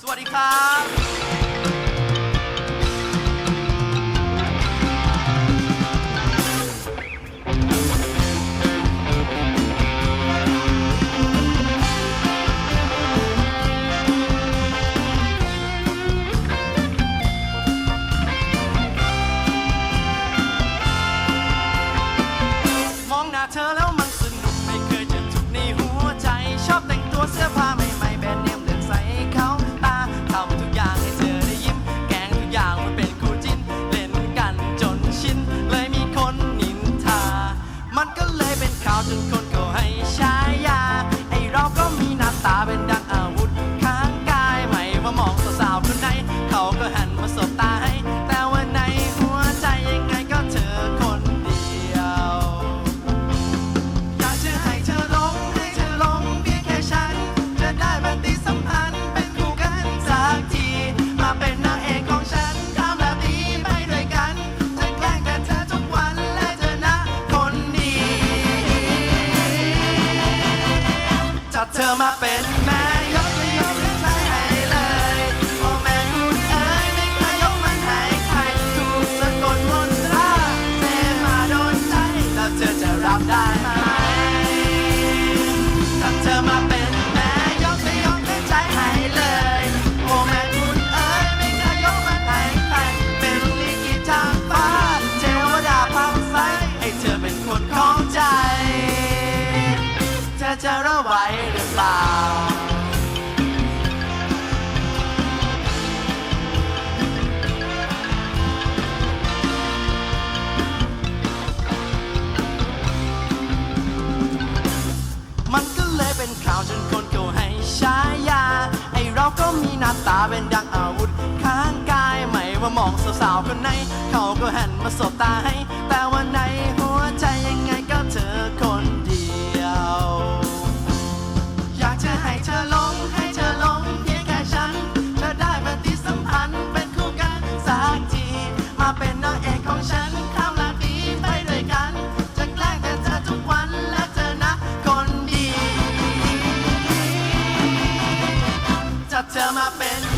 สวัสดีครับมองหน้าเธอแล้ว เขาก็หันมาสบตาให้แต่ว่าในหัวใจยังไงก็เธอคนเดียว อยากจะให้เธอหลงให้เธอหลงเพียงแค่ฉัน จะได้ปฏิสัมพันธ์เป็นคู่กันสักที มาเป็นนางเอกของฉันทำแบบนี้ไปด้วยกัน จะแกล้งกันเธอทุกวันและเธอนะคนดีจัดเธอมาเป็นแม่ ไว้หรือเปล่า มันก็เลยเป็นข่าวจนคนเขให้ฉายา ไอเราก็มีหน้าตาเป็นดังอาวุธข้างกายไม่ว่ามองสาวๆคนไหน เขาก็หันมาสบตาให้ แต่วันไหนหัวใจยัง I tell my friends.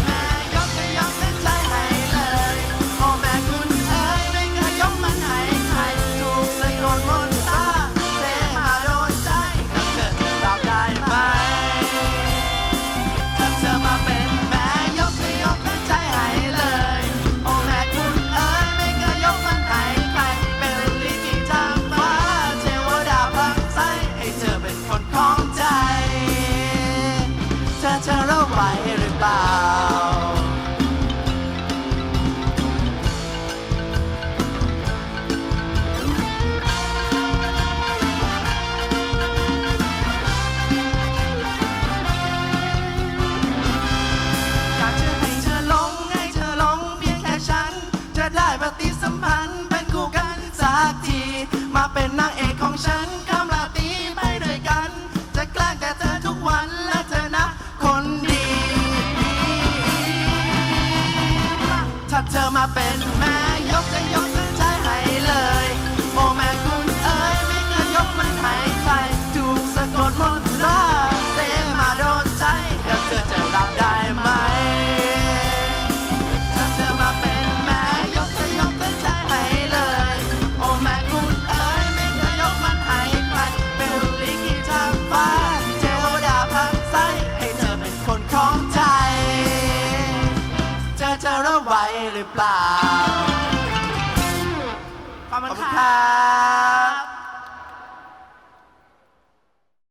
เป็นนางเอกของฉันคำลาตีไปด้วยกัน จะแกล้งแต่เธอทุกวันและเธอนะคนดี ถ้าเธอมาเป็นแม่ยกจะยก หรือเปล่า ขอบคุณค่ะ